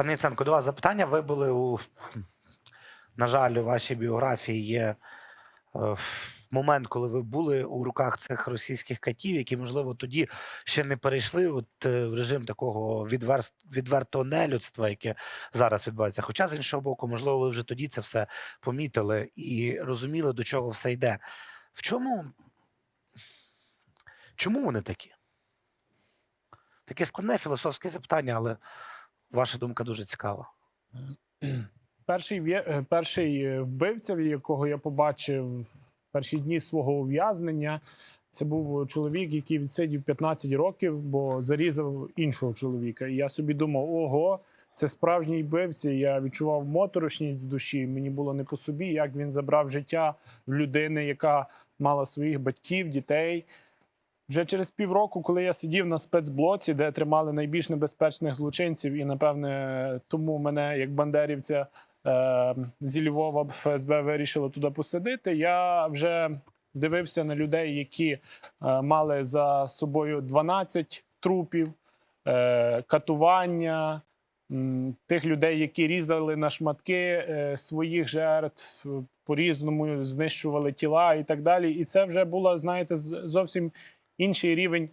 Пане Яценко, до вас запитання. Ви були у, на жаль, у вашій біографії є е, момент, коли ви були у руках цих російських катів, які, можливо, тоді ще не перейшли от, е, в режим такого відверст, відвертого нелюдства, яке зараз відбувається. Хоча, з іншого боку, можливо, ви вже тоді це все помітили і розуміли, до чого все йде. В чому? Чому вони такі? Таке складне філософське запитання, але ваша думка дуже цікава. Перший е, перший е, вбивця, якого я побачив перші дні свого ув'язнення, це був чоловік, який відсидів 15 років, бо зарізав іншого чоловіка. І я собі думав: ого, це справжній вбивця. Я відчував моторошність в душі. Мені було не по собі, як він забрав життя в людини, яка мала своїх батьків, дітей. Вже через півроку, коли я сидів на спецблоці, де тримали найбільш небезпечних злочинців, і напевне тому мене, як бандерівця е, зі Львова ФСБ вирішило туди посадити. Я вже дивився на людей, які е, мали за собою 12 трупів, е, катування. Тих людей, які різали на шматки своїх жертв, по-різному знищували тіла і так далі. І це вже було, знаєте, зовсім інший рівень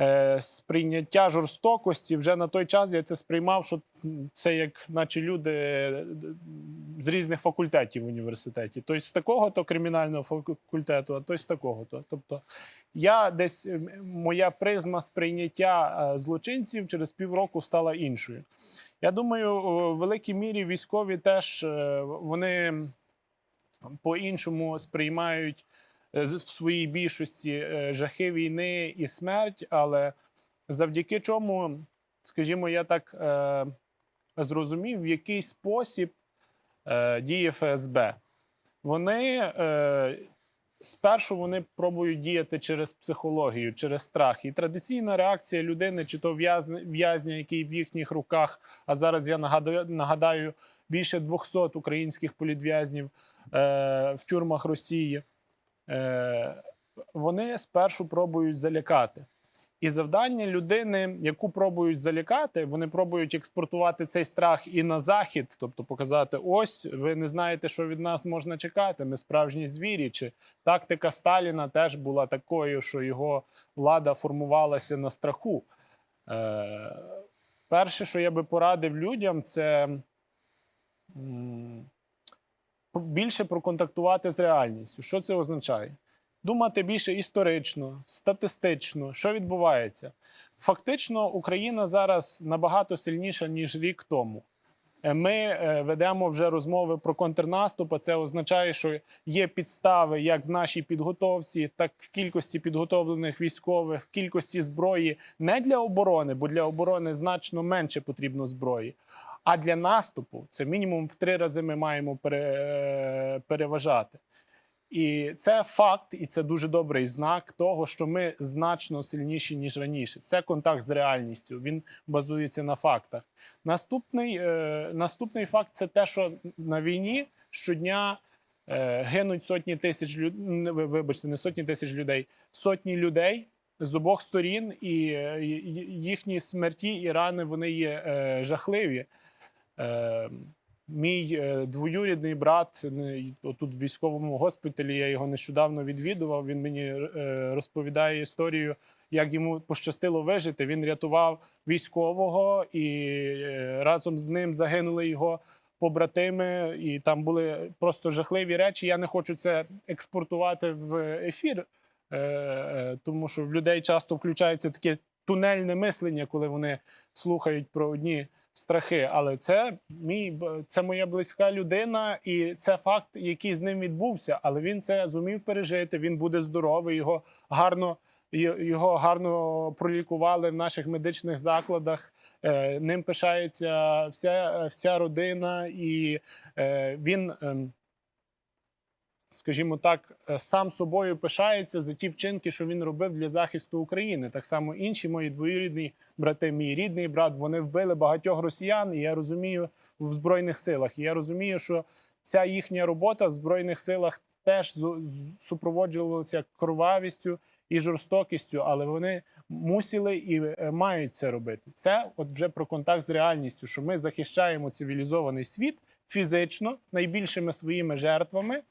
е, сприйняття жорстокості. Вже на той час я це сприймав, що це як наче люди е, з різних факультетів в університеті. Той з такого-то кримінального факультету, а той з такого-то. Тобто я десь е, моя призма сприйняття е, злочинців через півроку стала іншою. Я думаю, у великій мірі військові теж вони по-іншому сприймають в своїй більшості е, жахи війни і смерть, але завдяки чому, скажімо, я так е, зрозумів, в який спосіб е, діє ФСБ. Вони е, спершу вони пробують діяти через психологію, через страх. І традиційна реакція людини, чи то в'язня, який в їхніх руках, а зараз я нагадаю, більше 200 українських політв'язнів е, в тюрмах Росії. Е, вони спершу пробують залякати. І завдання людини, яку пробують залякати, вони пробують експортувати цей страх і на захід, тобто показати: ось ви не знаєте, що від нас можна чекати. Ми справжні звірі. Чи тактика Сталіна теж була такою, що його влада формувалася на страху. Е, перше, що я би порадив людям, це більше проконтактувати з реальністю. Що це означає? Думати більше історично, статистично, що відбувається. Фактично, Україна зараз набагато сильніша, ніж рік тому. Е, Ми е, ведемо вже розмови про контрнаступ. а Це означає, що є підстави як в нашій підготовці, так в кількості підготовлених військових, в кількості зброї не для оборони, бо для оборони значно менше потрібно зброї. А для наступу це мінімум в три рази ми маємо пере- переважати. І це факт, і це дуже добрий знак того, що ми значно сильніші ніж раніше. Це контакт з реальністю. Він базується на фактах. Наступний, е, наступний факт це те, що на війні щодня е, гинуть сотні тисяч людей. Вибачте, не сотні тисяч людей, сотні людей з обох сторін, і е, їхні смерті і рани вони є е, жахливі. Е, Мій е, двоюрідний брат тут в військовому госпіталі. Я його нещодавно відвідував. Він мені е, розповідає історію, як йому пощастило вижити. Він рятував військового, і е, разом з ним загинули його побратими. І там були просто жахливі речі. Я не хочу це експортувати в ефір, тому що в людей часто включається таке тунельне мислення, коли вони слухають про одні страхи. Але це мій це моя близька людина, і це факт, який з ним відбувся. Але він це зумів пережити. Він буде здоровий. Його гарно його гарно пролікували в наших медичних закладах. Е, Ним пишається вся, вся родина, і е, він. Скажімо так, е, сам собою пишається за ті вчинки, що він робив для захисту України. Так само інші мої двоюрідні брати, мій рідний брат, вони вбили багатьох росіян. І я розумію в збройних силах. І я розумію, що ця їхня робота в збройних силах теж супроводжувалася кровавістю і жорстокістю, але вони мусили і е, мають це робити. Це от вже про контакт з реальністю, що ми захищаємо цивілізований світ фізично найбільшими своїми жертвами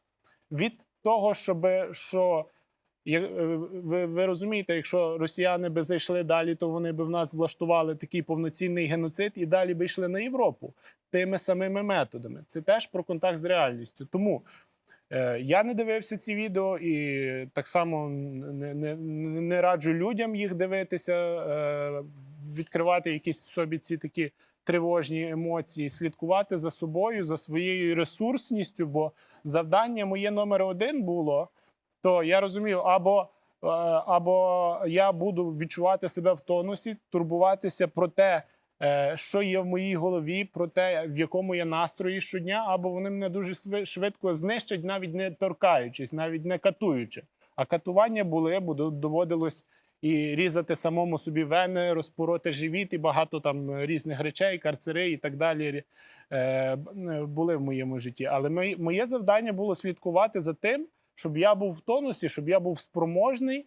від того, щоб що. Е, Ви, ви розумієте, якщо росіяни би зайшли далі, то вони б в нас влаштували такий повноцінний геноцид і далі би йшли на Європу тими самими методами. Це теж про контакт з реальністю. Тому е, я не дивився ці відео і так само не, не, не раджу людям їх дивитися, е, відкривати якісь в собі ці такі тривожні емоції, слідкувати за собою, за своєю ресурсністю. Бо завдання моє номер один було то я розумію, або, е, або я буду відчувати себе в тонусі, турбуватися про те, е, що є в моїй голові, про те, в якому я настрої щодня, або вони мене дуже швидко знищать, навіть не торкаючись, навіть не катуючи. А катування були, бо доводилось і різати самому собі вени, розпороти живіт, і багато там різних речей, карцери і так далі е, були в моєму житті. Але моє- завдання було слідкувати за тим, щоб я був в тонусі, щоб я був спроможний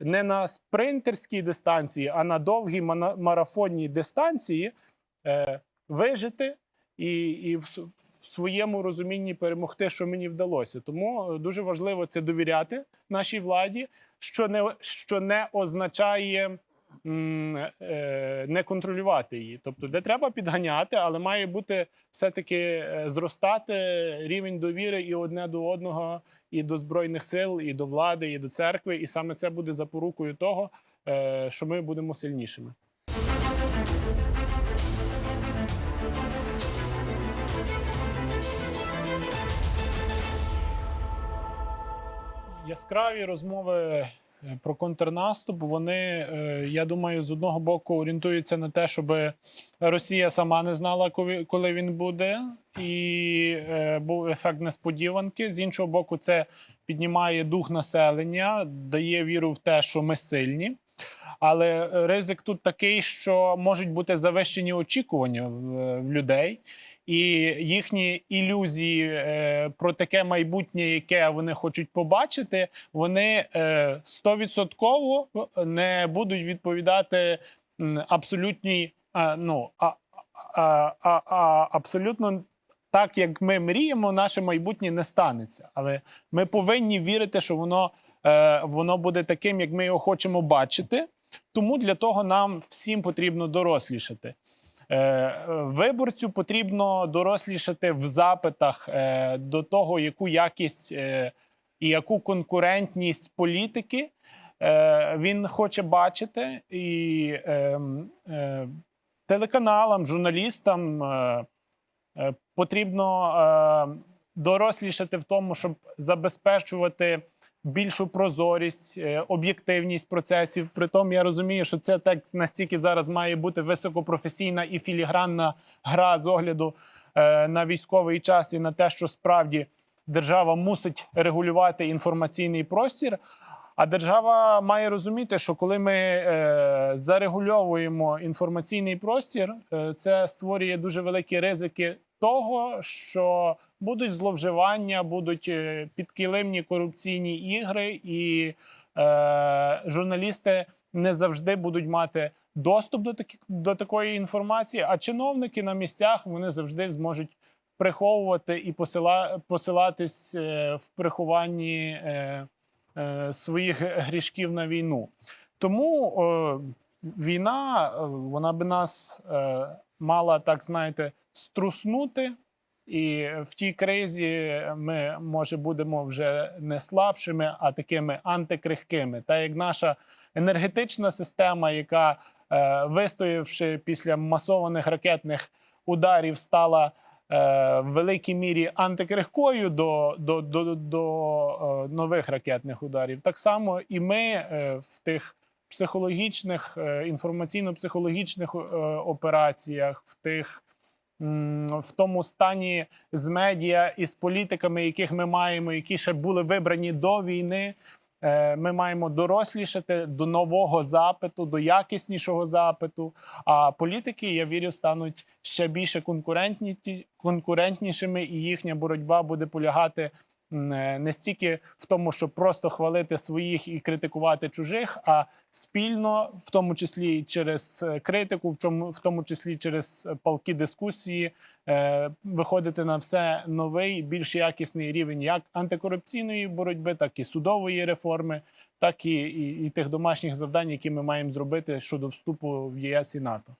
не на спринтерській дистанції, а на довгій марафонній дистанції е, вижити і, і в, в своєму розумінні перемогти, що мені вдалося. Тому е, дуже важливо це довіряти нашій владі, що не, що не означає. е, Не контролювати її, тобто, де треба підганяти, але має бути все-таки е, зростати рівень довіри і одне до одного, і до збройних сил, і до влади, і до церкви. І саме це буде запорукою того, е, що ми будемо сильнішими. Яскраві розмови е, про контрнаступ. Вони, е, я думаю, з одного боку орієнтуються на те, щоб Росія сама не знала, коли- він буде, і е, був ефект несподіванки. З іншого боку, це піднімає дух населення, дає віру в те, що ми сильні. Але ризик тут такий, що можуть бути завищені очікування в людей, і їхні ілюзії е, про таке майбутнє, яке вони хочуть побачити, вони е, стовідсотково не будуть відповідати абсолютній, ну, а, а, а, а, абсолютно так, як ми мріємо, наше майбутнє не станеться. Але ми повинні вірити, що воно, е, воно буде таким, як ми його хочемо бачити. Тому для того нам всім потрібно дорослішати. Е, Виборцю потрібно дорослішати в запитах е, до того, яку якість е, і яку конкурентність політики він хоче бачити, і е, м, е, телеканалам, журналістам потрібно дорослішати в тому, щоб забезпечувати більшу прозорість, е, об'єктивність процесів. Притом я розумію, що це так настільки зараз має бути високопрофесійна і філігранна гра з огляду е, на військовий час і на те, що справді держава мусить регулювати інформаційний простір. А держава має розуміти, що коли ми е, зарегульовуємо інформаційний простір, е, це створює дуже великі ризики того, що будуть зловживання, будуть е, підкилимні корупційні ігри, і е, журналісти не завжди будуть мати доступ до, такі, до такої інформації. А чиновники на місцях вони завжди зможуть приховувати і посила, посилатись е, в прихованні. Е, е, своїх грішків на війну. Тому е, війна вона би нас е, мала так знаєте струснути. І в тій кризі ми може будемо вже не слабшими, а такими антикрихкими. Та як наша енергетична система, яка, е, вистоявши після масованих ракетних ударів, стала е, в великій мірі антикрихкою до, до, до, до е, нових ракетних ударів. Так само і ми в тих психологічних, інформаційно-психологічних операціях, в тих в тому стані з медіа і з політиками, яких ми маємо, які ще були вибрані до війни. Е, Ми маємо дорослішати до нового запиту, до якіснішого запиту. А політики, я вірю, стануть ще більше конкурентні, конкурентнішими, і їхня боротьба буде полягати не стільки в тому, щоб просто хвалити своїх і критикувати чужих, а спільно, в тому числі через е, критику, в тому, в тому числі через е, палкі дискусії, е, виходити на все новий, більш якісний рівень як антикорупційної боротьби, так і судової реформи, так і, і, і тих домашніх завдань, які ми маємо зробити щодо вступу в ЄС і НАТО.